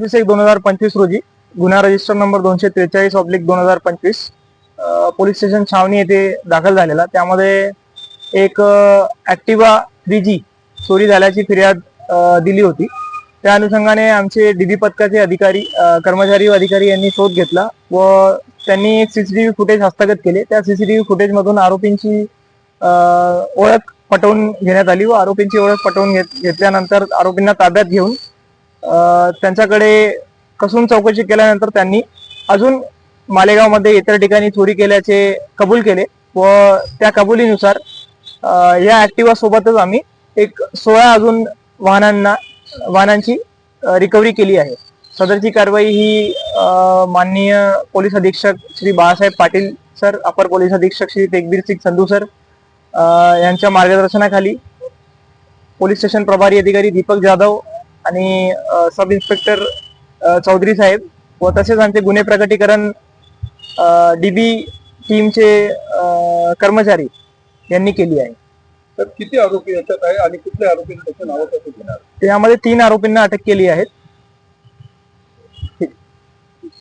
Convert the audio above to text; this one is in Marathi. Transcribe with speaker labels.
Speaker 1: वीस एक दोन हजार पंचवीस रोजी गुन्हा रजिस्टर नंबर दोनशे त्रेचाळीस ऑब्लिक दोन हजार पंचवीस पोलीस स्टेशन छावणी येथे दाखल झालेला. त्यामध्ये एक ऍक्टिवा थ्री जी चोरी झाल्याची फिर्याद दिली होती. त्या अनुषंगाने आमचे डीबी पथकाचे अधिकारी कर्मचारी व अधिकारी यांनी शोध घेतला व त्यांनी एक सीसीटीव्ही फुटेज हस्तगत केले. त्या सीसीटीव्ही फुटेज मधून आरोपींची ओळख पटवून घेण्यात आली व आरोपींची ओळख पटवून घेत- घेतल्यानंतर आरोपींना ताब्यात घेऊन त्यांच्याकडे कसून चौकशी केल्यानंतर त्यांनी अजून मालेगावमध्ये इतर ठिकाणी चोरी केल्याचे कबूल केले व त्या कबुलीनुसार या ऍक्टिवा सोबतच आम्ही एक सोळा अजून वाहनांना वाहनांची रिकव्हरी केली आहे. सदरची कारवाई ही माननीय पोलीस अधीक्षक श्री बाळासाहेब पाटील सर अपर पोलीस अधीक्षक श्री तेगबीर सिंग संधू सर यांच्या मार्गदर्शनाखाली पोलीस स्टेशन प्रभारी अधिकारी दीपक जाधव आणि सब इन्स्पेक्टर चौधरी साहेब व तसेच आमचे गुन्हे प्रकटीकरण डीबी टीमचे अ, कर्मचारी यांनी केली आहे.
Speaker 2: तर किती आरोपी याच्यात आहे आणि कुठल्या आरोपीने त्याच्या नावासाठी घेणार?
Speaker 1: त्यामध्ये तीन आरोपींना अटक केली आहे.